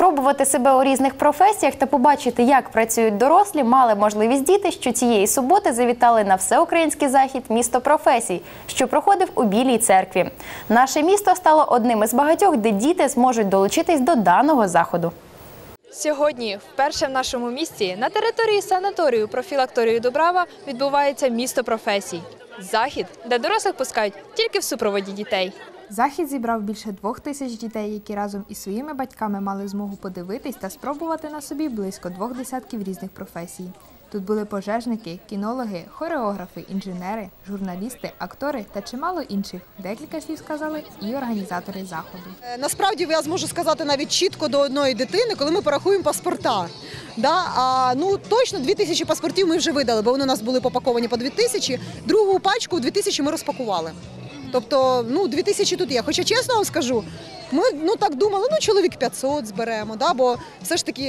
спробувати себе у різних професіях та побачити, як працюють дорослі, мали можливість діти, що цієї суботи завітали на всеукраїнський захід місто професій, що проходив у Білій церкві. Наше місто стало одним із багатьох, де діти зможуть долучитись до даного заходу. Сьогодні, вперше в нашому місті, на території санаторію профілакторію Дубрава відбувається місто професій. Захід, де дорослих пускають тільки в супроводі дітей. Захід зібрав більше двох тисяч дітей, які разом із своїми батьками мали змогу подивитись та спробувати на собі близько двох десятків різних професій. Тут були пожежники, кінологи, хореографи, інженери, журналісти, актори та чимало інших. Декілька слів сказали і організатори заходу. Е, Насправді я зможу сказати навіть чітко до одної дитини, коли ми порахуємо паспорта. Да? А, ну точно 2 тисячі паспортів ми вже видали, бо вони у нас були попаковані по 2 тисячі. Другу пачку 2 тисячі ми розпакували. Тобто, ну 2 тисячі тут є. Хоча чесно вам скажу, ми ну так думали, ну чоловік 500 зберемо, да? бо все ж таки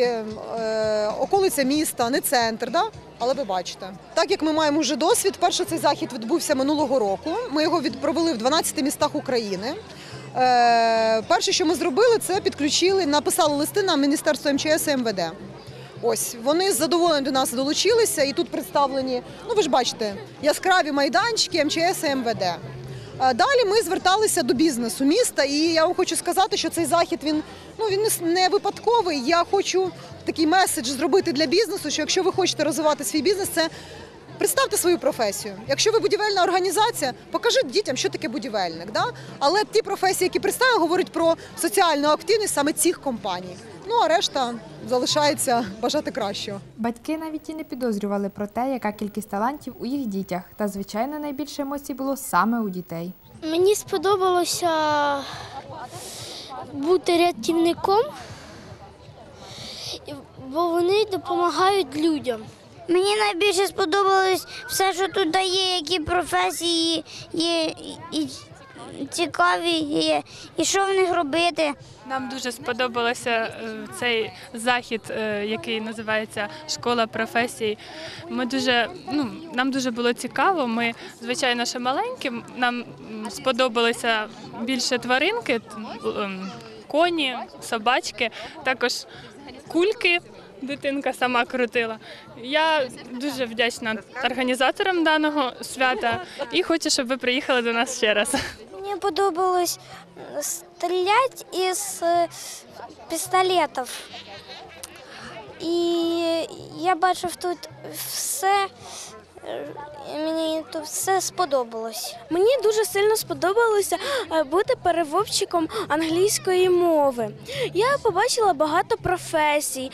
е, околиця міста, не центр. Да? Але ви бачите, так як ми маємо вже досвід, перший цей захід відбувся минулого року. Ми його від- провели в 12 містах України. Е, перше, що ми зробили, це підключили, написали листи на Міністерство МЧС і МВД. Ось вони з задоволенням до нас долучилися, і тут представлені, ну ви ж бачите, яскраві майданчики МЧС і МВД. Е, Далі ми зверталися до бізнесу міста, і я вам хочу сказати, що цей захід він ну він не випадковий. Я хочу такий меседж зробити для бізнесу, що якщо ви хочете розвивати свій бізнес, це Представте свою професію. Якщо ви будівельна організація, покажіть дітям, що таке будівельник. Да? Але ті професії, які представили, говорять про соціальну активність саме цих компаній. Ну а решта залишається бажати кращого. Батьки навіть і не підозрювали про те, яка кількість талантів у їх дітях. Та звичайно найбільше емоцій було саме у дітей. Мені сподобалося бути рятівником, бо вони допомагають людям. Мені найбільше сподобалось все, що тут є, які професії є і, і цікаві, є, і що в них робити. Нам дуже сподобався е, цей захід, е, який називається Школа професій. Ми дуже ну нам дуже було цікаво. Ми звичайно ще маленькі. Нам сподобалися більше тваринки, коні, собачки, також кульки. Дитинка сама крутила. Я дуже вдячна організаторам даного свята і хочу, щоб ви приїхали до нас ще раз. Мені подобалось стріляти із е, пістолетів. І я бачив тут все, е, мені тут все сподобалось. Мені дуже сильно сподобалося е, бути переводчиком англійської мови. Я побачила багато професій,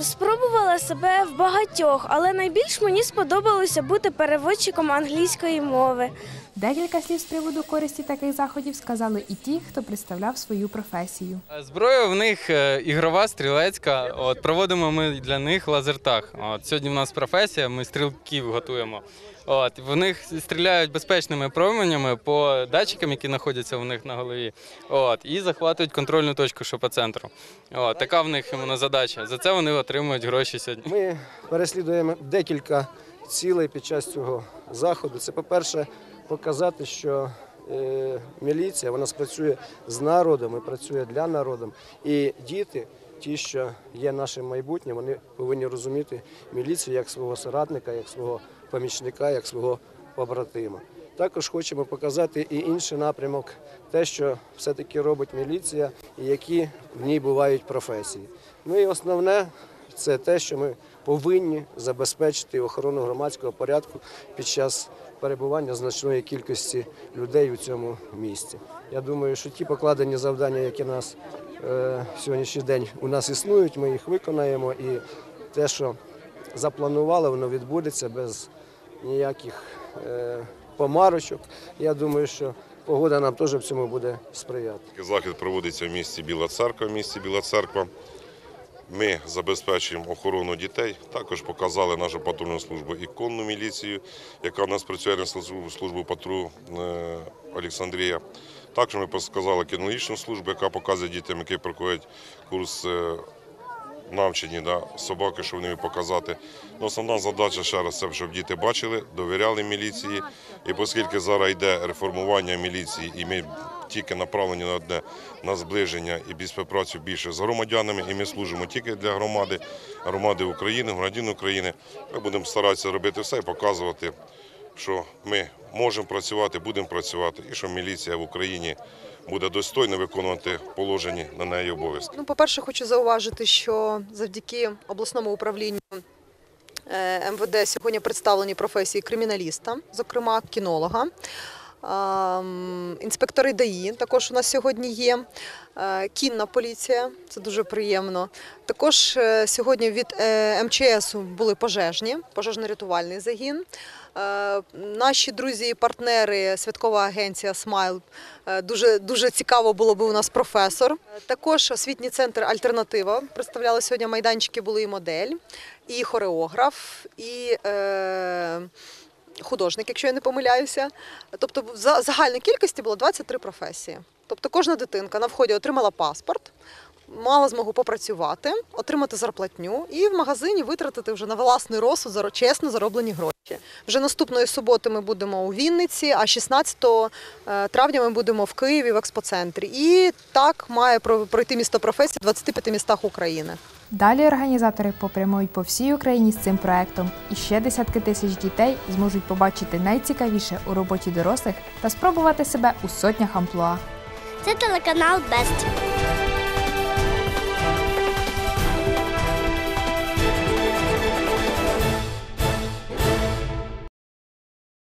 спробувала себе в багатьох, але найбільш мені сподобалося бути переводчиком англійської мови. Декілька слів з приводу користі таких заходів сказали і ті, хто представляв свою професію. Зброя в них е, ігрова, стрілецька. От проводимо ми для них лазертаг. От сьогодні в нас професія, ми стрілків готуємо. От в них стріляють безпечними променями по датчикам, які знаходяться у них на голові. От і захватують контрольну точку, що по центру. От така в них задача. За це вони отримують гроші сьогодні. Ми переслідуємо декілька цілей під час цього заходу. Це, по-перше, показати, що е, міліція вона спрацює з народом і працює для народу. І діти, ті, що є нашим майбутнім, вони повинні розуміти міліцію як свого соратника, як свого помічника, як свого побратима. Також хочемо показати і інший напрямок, те, що все-таки робить міліція і які в ній бувають професії. Ну і основне це те, що ми повинні забезпечити охорону громадського порядку під час перебування значної кількості людей у цьому місці. Я думаю, що ті покладені завдання, які нас е, сьогоднішній день у нас існують, ми їх виконаємо. І те, що запланували, воно відбудеться без ніяких е, помарочок. Я думаю, що погода нам теж в цьому буде сприяти. Захід проводиться в місті Біла Церква. В місті Біла Церква. Ми забезпечуємо охорону дітей. Також показали нашу патрульну службу і конну міліцію, яка в нас працює на службу, патру е, Олександрія. Також ми показали кінологічну службу, яка показує дітям, які проходять курс навчені, да, собаки, що вони показати. Ну, основна задача ще раз це, щоб діти бачили, довіряли міліції. І оскільки зараз йде реформування міліції, і ми тільки направлені на одне на зближення і співпрацю більше з громадянами, і ми служимо тільки для громади, громади України, громадян України. Ми будемо старатися робити все і показувати, що ми можемо працювати, будемо працювати, і що міліція в Україні буде достойно виконувати положені на неї обов'язки. Ну, по-перше, хочу зауважити, що завдяки обласному управлінню е, МВД сьогодні представлені професії криміналіста, зокрема кінолога. Інспектори ДАІ також у нас сьогодні є. Е, Кінна поліція, це дуже приємно. Також е, сьогодні від е, МЧС були пожежні, пожежно-рятувальний загін. Наші друзі і партнери, святкова агенція Смайл. Дуже дуже цікаво було би у нас професор. Також освітній центр Альтернатива. Представляли сьогодні майданчики, були і модель, і хореограф, і е, художник, якщо я не помиляюся. Тобто, в за- загальній кількості було 23 професії. Тобто кожна дитинка на вході отримала паспорт, мала змогу попрацювати, отримати зарплатню і в магазині витратити вже на власний розсуд чесно зароблені гроші. Вже наступної суботи ми будемо у Вінниці, а 16 е, травня ми будемо в Києві в експоцентрі. І так має про- пройти місто професії в 25 містах України. Далі організатори попрямують по всій Україні з цим проектом, і ще десятки тисяч дітей зможуть побачити найцікавіше у роботі дорослих та спробувати себе у сотнях амплуа. Це телеканал Бест.